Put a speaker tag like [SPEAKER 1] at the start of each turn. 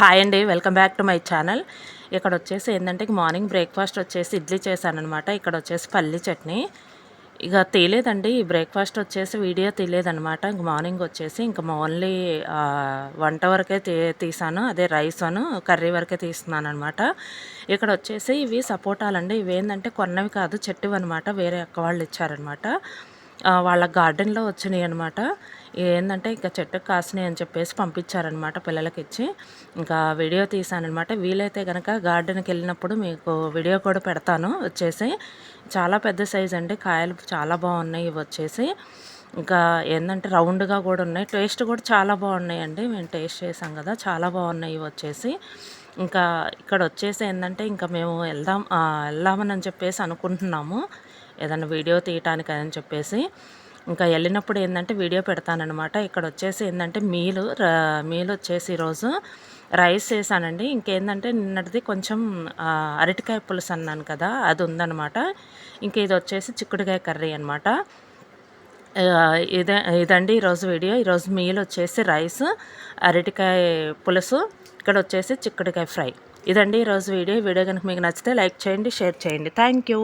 [SPEAKER 1] Hi అండి welcome back to my channel. ఇక్కడ వచ్చేసి ఏంటంటే మార్నింగ్ బ్రేక్ఫాస్ట్ వచ్చేసి ఇడ్లీ చేశానమాట ఇక్కడ వచ్చేసి పల్లి చట్నీ. ఇక తీలేదండి ఈ బ్రేక్ఫాస్ట్ వచ్చేసి వీడియో తీలేదనమాట ఇంక మార్నింగ్ వచ్చేసి ఇంకా ఓన్లీ వంట వరకే తీ తీసాను. అదే రైస్ అను కర్రీ వరకే తీస్తున్నాను అనమాట ఇక్కడ వచ్చేసి ఇవి సపోటాలండి. ఇవి ఏంటంటే కొన్నవి కాదు చెట్టువి అనమాట వేరే అక్క వాళ్ళు ఇచ్చారనమాట వాళ్ళ గార్డెన్లో వచ్చినాయి అనమాట ఏంటంటే ఇంకా చెట్టుకు కాసినాయి అని చెప్పేసి పంపించారనమాట పిల్లలకి ఇచ్చి ఇంకా వీడియో తీశానమాట వీలైతే కనుక గార్డెన్కి వెళ్ళినప్పుడు మీకు వీడియో కూడా పెడతాను వచ్చేసి. చాలా పెద్ద సైజ్ అండి. కాయలు చాలా బాగున్నాయి ఇవి వచ్చేసి. ఇంకా ఏంటంటే రౌండ్గా కూడా ఉన్నాయి. టేస్ట్ కూడా చాలా బాగున్నాయండి. మేము టేస్ట్ చేసాం కదా చాలా బాగున్నాయి ఇవి వచ్చేసి. ఇంకా ఇక్కడ వచ్చేసి ఏంటంటే ఇంకా మేము వెళ్దాం వెళ్దామని చెప్పేసి అనుకుంటున్నాము. ఏదైనా వీడియో తీయటానికి అని చెప్పేసి ఇంకా వెళ్ళినప్పుడు ఏంటంటే వీడియో పెడతానమాట ఇక్కడ వచ్చేసి ఏంటంటే మీలు మీలు వచ్చేసి ఈరోజు రైస్ వేసానండి ఇంకేంటంటే నిన్నటిది కొంచెం అరటికాయ పులుసు అన్నాను కదా అది ఉందనమాట ఇంకా ఇది వచ్చేసి చిక్కుడుకాయ కర్రీ అనమాట ఇదే ఇదండి ఈరోజు వీడియో. ఈరోజు మీల్ వచ్చేసి రైస్ అరటికాయ పులుసు ఇక్కడ వచ్చేసి చిక్కుడుకాయ ఫ్రై. ఇదండి ఈరోజు వీడియో. వీడియో కనుక మీకు నచ్చితే లైక్ చేయండి షేర్ చేయండి. Thank you.